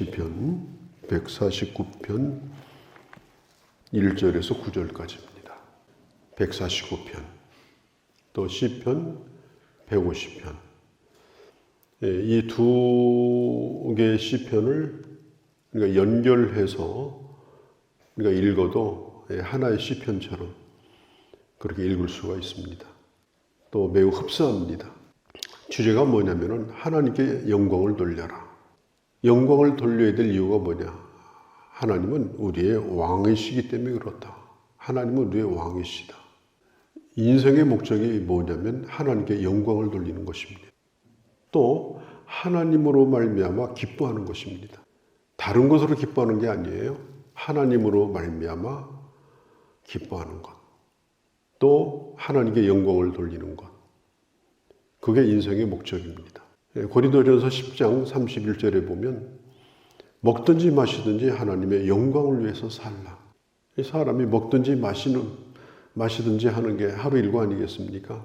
시편 149편 1절에서 9절까지입니다. 149편 또 시편 150편 예, 이두 개의 시편을 우리가 연결해서 우리가 읽어도 예, 하나의 시편처럼 그렇게 읽을 수가 있습니다. 또 매우 흡사합니다. 주제가 뭐냐면은 하나님께 영광을 돌려라. 영광을 돌려야 될 이유가 뭐냐? 하나님은 우리의 왕이시기 때문에 그렇다. 하나님은 우리의 왕이시다. 인생의 목적이 뭐냐면 하나님께 영광을 돌리는 것입니다. 또 하나님으로 말미암아 기뻐하는 것입니다. 다른 것으로 기뻐하는 게 아니에요. 하나님으로 말미암아 기뻐하는 것. 또 하나님께 영광을 돌리는 것. 그게 인생의 목적입니다. 예, 고린도전서 10장 31절에 보면 먹든지 마시든지 하나님의 영광을 위해서 살라. 이 사람이 먹든지 마시는 마시든지 하는 게 하루 일과 아니겠습니까?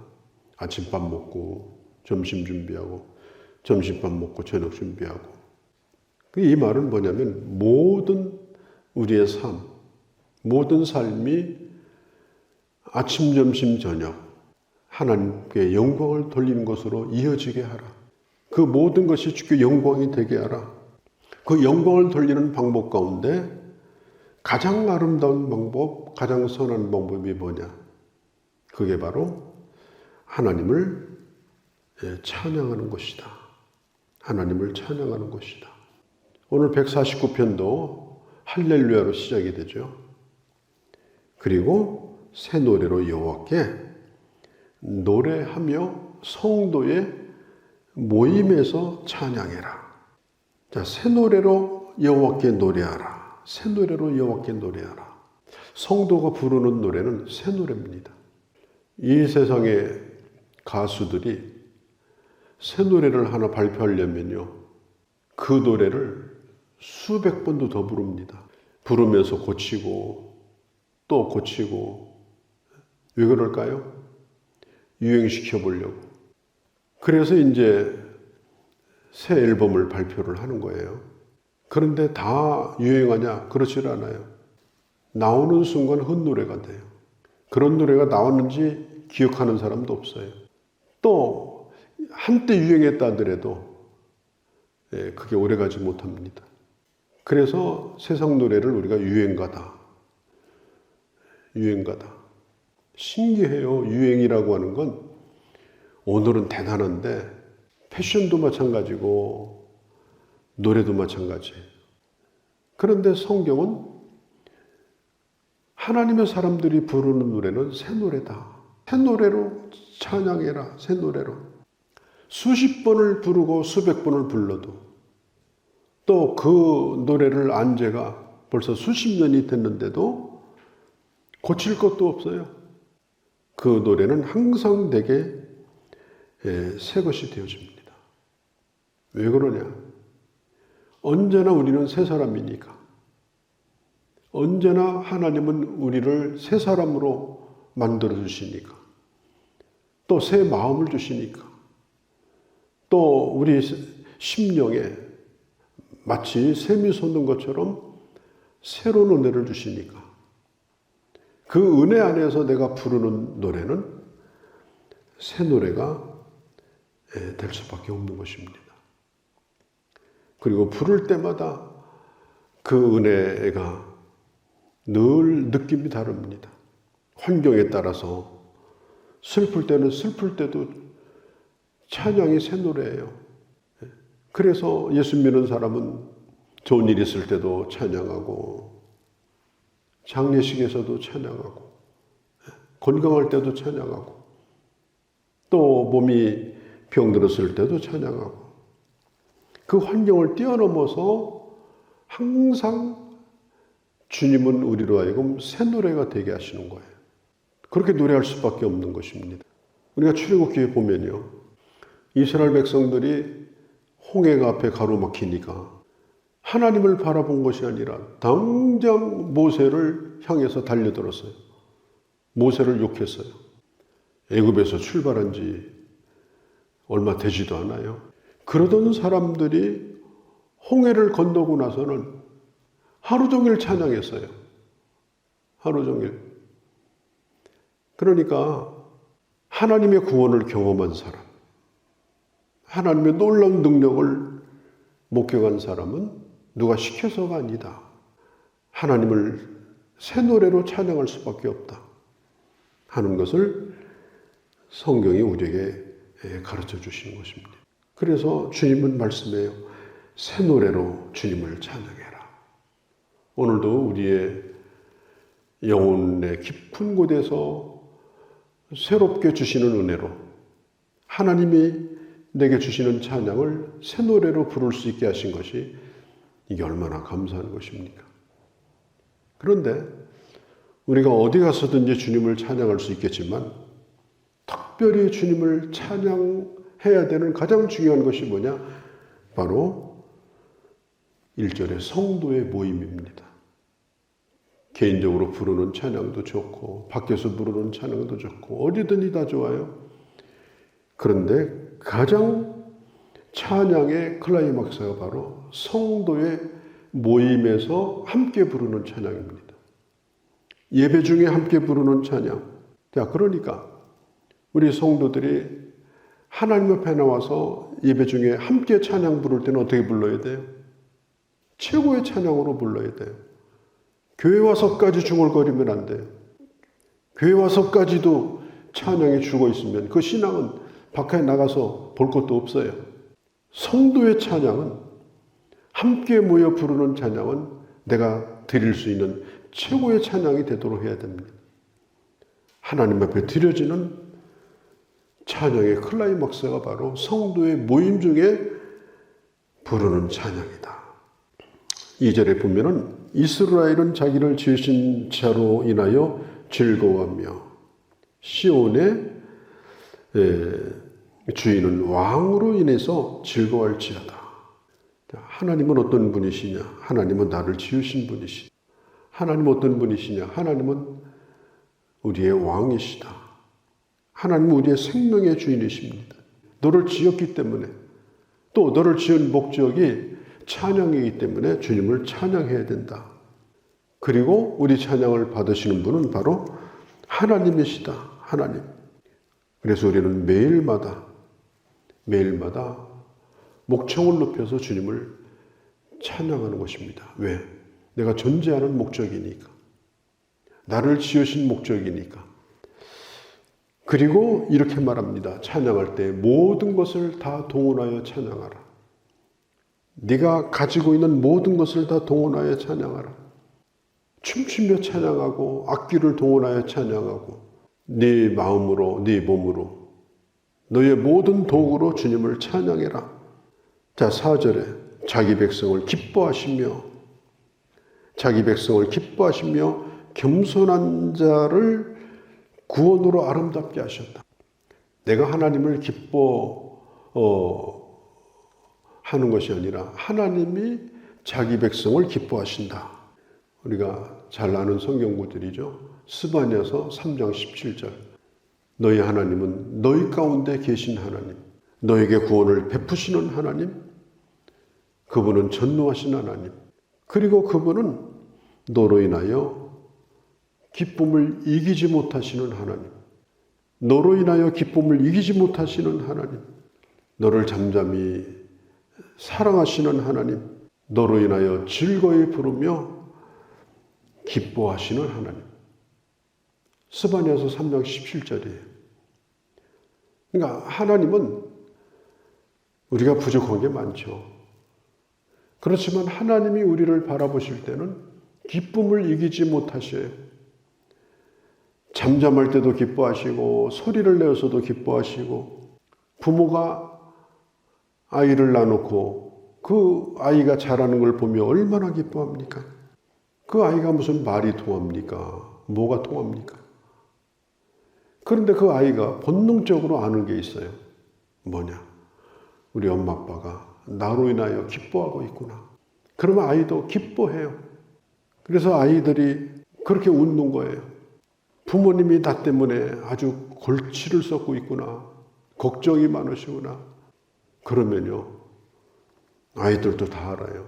아침밥 먹고 점심 준비하고 점심밥 먹고 저녁 준비하고 그이 말은 뭐냐면 모든 우리의 삶, 모든 삶이 아침, 점심, 저녁 하나님께 영광을 돌리는 것으로 이어지게 하라. 그 모든 것이 주께 영광이 되게 하라. 그 영광을 돌리는 방법 가운데 가장 아름다운 방법, 가장 선한 방법이 뭐냐? 그게 바로 하나님을 예, 찬양하는 것이다. 하나님을 찬양하는 것이다. 오늘 149편도 할렐루야로 시작이 되죠. 그리고 새 노래로 여호와께 노래하며 성도의 모임에서 찬양해라. 자, 새 노래로 여호와께 노래하라. 새 노래로 여호와께 노래하라. 성도가 부르는 노래는 새 노래입니다. 이 세상의 가수들이 새 노래를 하나 발표하려면요. 그 노래를 수백 번도 더 부릅니다. 부르면서 고치고 또 고치고 왜 그럴까요? 유행시켜 보려고. 그래서 이제 새 앨범을 발표를 하는 거예요. 그런데 다 유행하냐? 그렇지 않아요. 나오는 순간 헛노래가 돼요. 그런 노래가 나왔는지 기억하는 사람도 없어요. 또 한때 유행했다 하더라도 예, 그게 오래가지 못합니다. 그래서 세상 노래를 우리가 유행가다. 유행가다. 신기해요. 유행이라고 하는 건 오늘은 대단한데 패션도 마찬가지고 노래도 마찬가지예요. 그런데 성경은 하나님의 사람들이 부르는 노래는 새 노래다. 새 노래로 찬양해라. 새 노래로. 수십 번을 부르고 수백 번을 불러도 또 그 노래를 안 제가 벌써 수십 년이 됐는데도 고칠 것도 없어요. 그 노래는 항상 되게 예, 새 것이 되어집니다. 왜 그러냐? 언제나 우리는 새 사람이니까. 언제나 하나님은 우리를 새 사람으로 만들어 주시니까. 또 새 마음을 주시니까. 또 우리 심령에 마치 샘이 솟는 것처럼 새로운 은혜를 주시니까. 그 은혜 안에서 내가 부르는 노래는 새 노래가 예, 될 수밖에 없는 것입니다. 그리고 부를 때마다 그 은혜가 늘 느낌이 다릅니다. 환경에 따라서 슬플 때는 슬플 때도 찬양이 새 노래예요. 예. 그래서 예수 믿는 사람은 좋은 일 있을 때도 찬양하고 장례식에서도 찬양하고 예. 건강할 때도 찬양하고 또 몸이 병들었을 때도 찬양하고 그 환경을 뛰어넘어서 항상 주님은 우리로 하여금 새 노래가 되게 하시는 거예요. 그렇게 노래할 수밖에 없는 것입니다. 우리가 출애굽기에 보면요. 이스라엘 백성들이 홍해가 앞에 가로막히니까 하나님을 바라본 것이 아니라 당장 모세를 향해서 달려들었어요. 모세를 욕했어요. 애굽에서 출발한 지 얼마 되지도 않아요. 그러던 사람들이 홍해를 건너고 나서는 하루 종일 찬양했어요. 하루 종일. 그러니까 하나님의 구원을 경험한 사람, 하나님의 놀라운 능력을 목격한 사람은 누가 시켜서가 아니다. 하나님을 새 노래로 찬양할 수밖에 없다. 하는 것을 성경이 우리에게 가르쳐 주시는 것입니다. 그래서 주님은 말씀해요. 새 노래로 주님을 찬양해라. 오늘도 우리의 영혼의 깊은 곳에서 새롭게 주시는 은혜로 하나님이 내게 주시는 찬양을 새 노래로 부를 수 있게 하신 것이 이게 얼마나 감사한 것입니까? 그런데 우리가 어디 가서든지 주님을 찬양할 수 있겠지만 특별히 주님을 찬양해야 되는 가장 중요한 것이 뭐냐? 바로 1절의 성도의 모임입니다. 개인적으로 부르는 찬양도 좋고 밖에서 부르는 찬양도 좋고 어디든지 다 좋아요. 그런데 가장 찬양의 클라이막스가 바로 성도의 모임에서 함께 부르는 찬양입니다. 예배 중에 함께 부르는 찬양. 자, 그러니까 우리 성도들이 하나님 앞에 나와서 예배 중에 함께 찬양 부를 때는 어떻게 불러야 돼요? 최고의 찬양으로 불러야 돼요. 교회 와서까지 중얼거리면 안 돼요. 교회 와서까지도 찬양에 죽어 있으면 그 신앙은 밖에 나가서 볼 것도 없어요. 성도의 찬양은 함께 모여 부르는 찬양은 내가 드릴 수 있는 최고의 찬양이 되도록 해야 됩니다. 하나님 앞에 드려지는 찬양의 클라이막스가 바로 성도의 모임 중에 부르는 찬양이다. 2절에 보면은 이스라엘은 자기를 지으신 자로 인하여 즐거워하며 시온의 주인은 왕으로 인해서 즐거워할지어다. 하나님은 어떤 분이시냐? 하나님은 나를 지으신 분이시다. 하나님은 어떤 분이시냐? 하나님은 우리의 왕이시다. 하나님은 우리의 생명의 주인이십니다. 너를 지었기 때문에 또 너를 지은 목적이 찬양이기 때문에 주님을 찬양해야 된다. 그리고 우리 찬양을 받으시는 분은 바로 하나님이시다. 하나님. 그래서 우리는 매일마다 매일마다 목청을 높여서 주님을 찬양하는 것입니다. 왜? 내가 존재하는 목적이니까. 나를 지으신 목적이니까. 그리고 이렇게 말합니다. 찬양할 때 모든 것을 다 동원하여 찬양하라. 네가 가지고 있는 모든 것을 다 동원하여 찬양하라. 춤추며 찬양하고 악기를 동원하여 찬양하고 네 마음으로 네 몸으로 너의 모든 도구로 주님을 찬양해라. 자, 4절에 자기 백성을 기뻐하시며 자기 백성을 기뻐하시며 겸손한 자를 구원으로 아름답게 하셨다. 내가 하나님을 기뻐 어, 하는 것이 아니라 하나님이 자기 백성을 기뻐하신다. 우리가 잘 아는 성경 구절이죠. 스바냐서 3장 17절. 너희 하나님은 너희 가운데 계신 하나님, 너에게 구원을 베푸시는 하나님, 그분은 전노하신 하나님, 그리고 그분은 너로 인하여 기쁨을 이기지 못하시는 하나님, 너로 인하여 기쁨을 이기지 못하시는 하나님, 너를 잠잠히 사랑하시는 하나님, 너로 인하여 즐거이 부르며 기뻐하시는 하나님. 스바냐서 3장 17절이에요. 그러니까 하나님은 우리가 부족한 게 많죠. 그렇지만 하나님이 우리를 바라보실 때는 기쁨을 이기지 못하셔요. 잠잠할 때도 기뻐하시고 소리를 내어서도 기뻐하시고 부모가 아이를 낳아놓고 그 아이가 자라는 걸 보며 얼마나 기뻐합니까? 그 아이가 무슨 말이 통합니까? 뭐가 통합니까? 그런데 그 아이가 본능적으로 아는 게 있어요. 뭐냐? 우리 엄마 아빠가 나로 인하여 기뻐하고 있구나. 그러면 아이도 기뻐해요. 그래서 아이들이 그렇게 웃는 거예요. 부모님이 나 때문에 아주 골치를 썩고 있구나. 걱정이 많으시구나. 그러면요. 아이들도 다 알아요.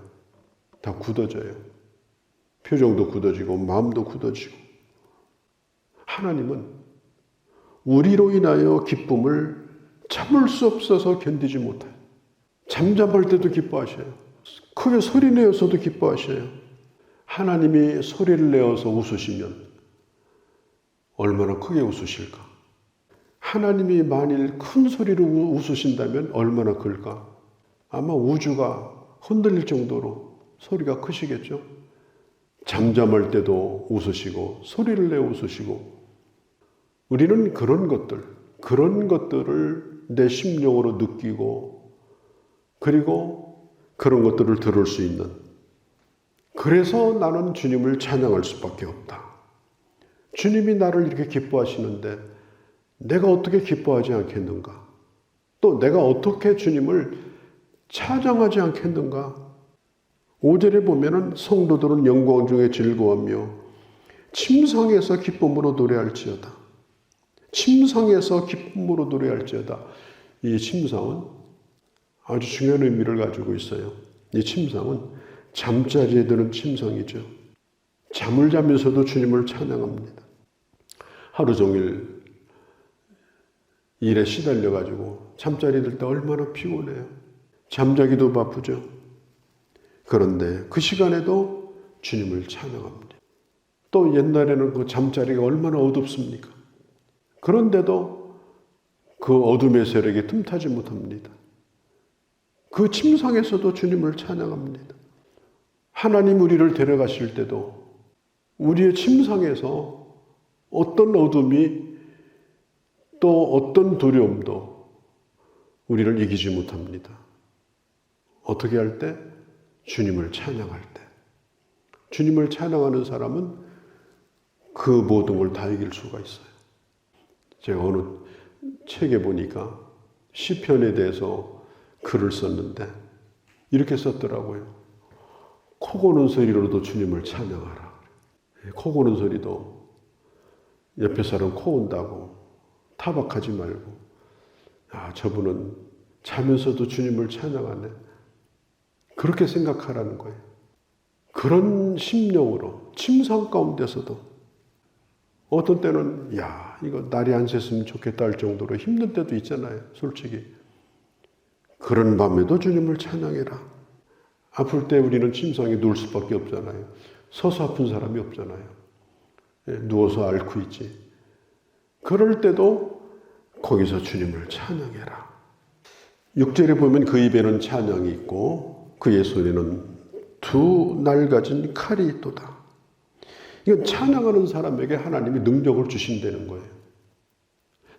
다 굳어져요. 표정도 굳어지고 마음도 굳어지고. 하나님은 우리로 인하여 기쁨을 참을 수 없어서 견디지 못해요. 잠잠할 때도 기뻐하셔요. 크게 소리 내어서도 기뻐하셔요. 하나님이 소리를 내어서 웃으시면 얼마나 크게 웃으실까? 하나님이 만일 큰 소리로 우- 웃으신다면 얼마나 클까? 아마 우주가 흔들릴 정도로 소리가 크시겠죠? 잠잠할 때도 웃으시고 소리를 내어 웃으시고 우리는 그런 것들, 그런 것들을 내 심령으로 느끼고 그리고 그런 것들을 들을 수 있는 그래서 나는 주님을 찬양할 수밖에 없다. 주님이 나를 이렇게 기뻐하시는데 내가 어떻게 기뻐하지 않겠는가? 또 내가 어떻게 주님을 찬양하지 않겠는가? 5절에 보면은 성도들은 영광 중에 즐거워하며 침상에서 기쁨으로 노래할지어다. 침상에서 기쁨으로 노래할지어다. 이 침상은 아주 중요한 의미를 가지고 있어요. 이 침상은 잠자리에 드는 침상이죠. 잠을 자면서도 주님을 찬양합니다. 하루 종일 일에 시달려 가지고 잠자리 들 때 얼마나 피곤해요. 잠자기도 바쁘죠. 그런데 그 시간에도 주님을 찬양합니다. 또 옛날에는 그 잠자리가 얼마나 어둡습니까? 그런데도 그 어둠의 세력이 틈타지 못합니다. 그 침상에서도 주님을 찬양합니다. 하나님 우리를 데려가실 때도 우리의 침상에서 어떤 어둠이 또 어떤 두려움도 우리를 이기지 못합니다. 어떻게 할 때? 주님을 찬양할 때. 주님을 찬양하는 사람은 그 모든 걸 다 이길 수가 있어요. 제가 어느 책에 보니까 시편에 대해서 글을 썼는데 이렇게 썼더라고요. 코 고는 소리로도 주님을 찬양하라. 코 고는 소리도 옆에 사람 코 온다고 타박하지 말고 아 저분은 자면서도 주님을 찬양하네. 그렇게 생각하라는 거예요. 그런 심령으로 침상 가운데서도 어떤 때는 야 이거 날이 안 샜으면 좋겠다 할 정도로 힘든 때도 있잖아요. 솔직히 그런 밤에도 주님을 찬양해라. 아플 때 우리는 침상에 누울 수밖에 없잖아요. 서서 아픈 사람이 없잖아요. 예, 누워서 앓고 있지. 그럴 때도 거기서 주님을 찬양해라. 6절에 보면 그 입에는 찬양이 있고 그의 손에는 두 날가진 칼이 있도다. 이건 찬양하는 사람에게 하나님이 능력을 주신다는 거예요.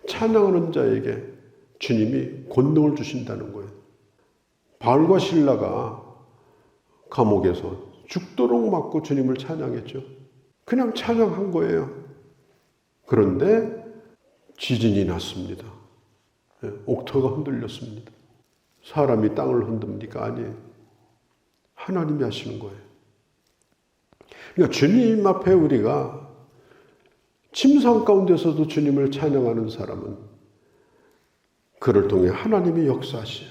찬양하는 자에게 주님이 권능을 주신다는 거예요. 바울과 신라가 감옥에서 죽도록 맞고 주님을 찬양했죠. 그냥 찬양한 거예요. 그런데 지진이 났습니다. 예, 옥토가 흔들렸습니다. 사람이 땅을 흔듭니까? 아니에요. 하나님이 하시는 거예요. 그러니까 주님 앞에 우리가 침상 가운데서도 주님을 찬양하는 사람은 그를 통해 하나님이 역사하셔요.